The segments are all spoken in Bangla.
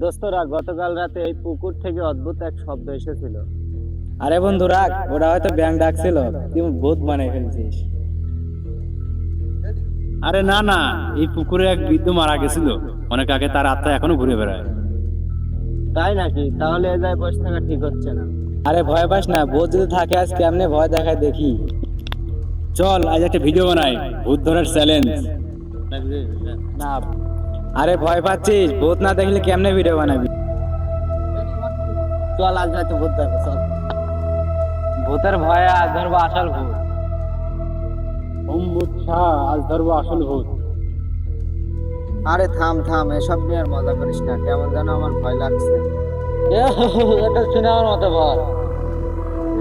দোস্তরা গতকাল রাতে এই পুকুর থেকে অদ্ভুত এক শব্দ এসেছিল। আরে বন্ধু রাখ ওরা হয়তো ব্যাং ডাকছিল। তুই ভূত বানাই ফেলছিস। আরে না না। এই পুকুরে এক বৃদ্ধ মারা গেছিল। অনেক আগে তার আত্মা এখনও ঘুরে বেড়ায়। তাই নাকি? তাহলে এ যায় বসে থাকা ঠিক হচ্ছে না। আরে ভয় পাস না ভূত যদি থাকে আজ কেমনে ভয় দেখায় দেখি। চল আজ একটা ভিডিও বানাই। ভূত ধরার চ্যালেঞ্জ না। আরে ভয় পাচ্ছিস ভূত না দেখলে কেমনে ভিডিও বানাবি? চল আজ রাতে ভূত দেখো চল। ভূতের ভয়ে আজ ধরবো আসল ভূত। ওম ভূত শাহ আজ ধরবো আসল ভূত। আরে থাম থাম এসব নিয়ে আর মজা করিস না কেমন যেন আমার ভয় লাগছে। এটা সিনেমার মতো বল।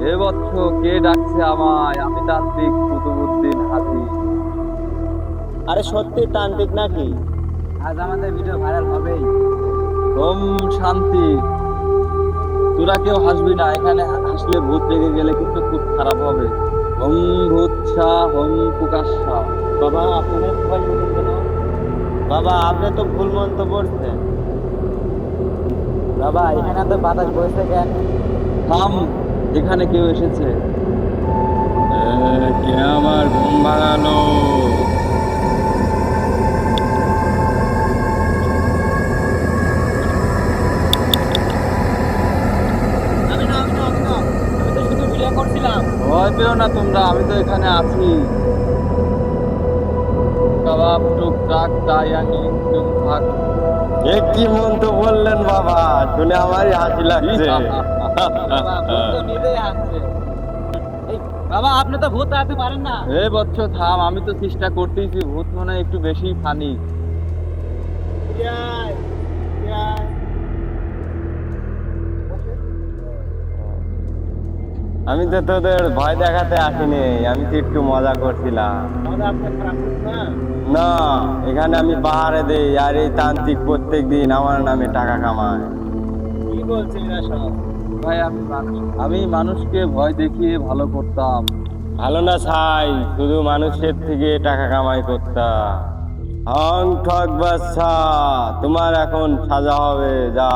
এ বৎস কে ডাকছে আমায়? আমি তান্ত্রিক কুতুবুদ্দিন হাতি। আরে সত্যি তান্ত্রিক নাকি? আজ আমাদের ভিডিও ভাইরাল হবেই। ওম শান্তি। তোরা কেউ হাসবি না, এখানে হাসলে ভূত রেগে গেলে কিন্তু খুব খারাপ হবে। ভূত শাহ ওম প্রকাশ্যা বাবা পেলেন কেন? বাবা, আপনি তো ভুল মন্তব্য করছেন। বাবা, এখানে তো বাতাস বইছে কেন? থাম, এখানে কেউ এসেছে। কে আমার ঘুম ভাঙালো? করছিলাম। ভয় পেও না তোমরা আমি তো এখানে আছি। কাবাব টুকটাক তায়াং লিংটুং থাক। এ কি মন্তব্য বললেন বাবা শুনে আমারই হাসি লাগছে। বাবা আপনি তো ভূত তাড়াতে পারেন না। এ বচ্চ থাম আমি তো চেষ্টা করতেইছি ভূত মনে হয় একটু বেশি ফানি। আমি তো তোদের ভয় দেখাতে আসিনি আমি তো একটু মজা করছিলাম। না এখানে আমি পাহাড়ে দেই আর এই তান্ত্রিক প্রত্যেক দিন আমার নামে টাকা কামায়। কি বলছিস ভাই আমি আমি মানুষকে ভয় দেখিয়ে ভালো করতাম। ভালো না ছাই শুধু মানুষের থেকে টাকা কামাই করতাম। হং ঠক বাচ্চা তোমার এখন সাজা হবে যা।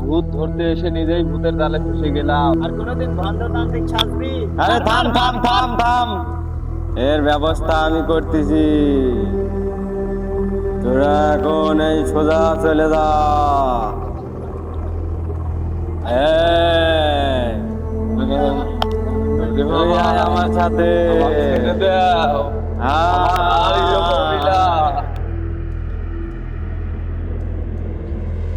ভূত ধরতে এসে নিজেই ভূতের জালে ফেসে গেলাম। আর কোনোদিন ভণ্ডতান্ত্রিক সাজবি আরে থাম থাম থাম থাম। এর ব্যবস্থা আমি করতেছি। তোরা এখন এই সোজা চলে যা। আমার সাথে। ছেড়ে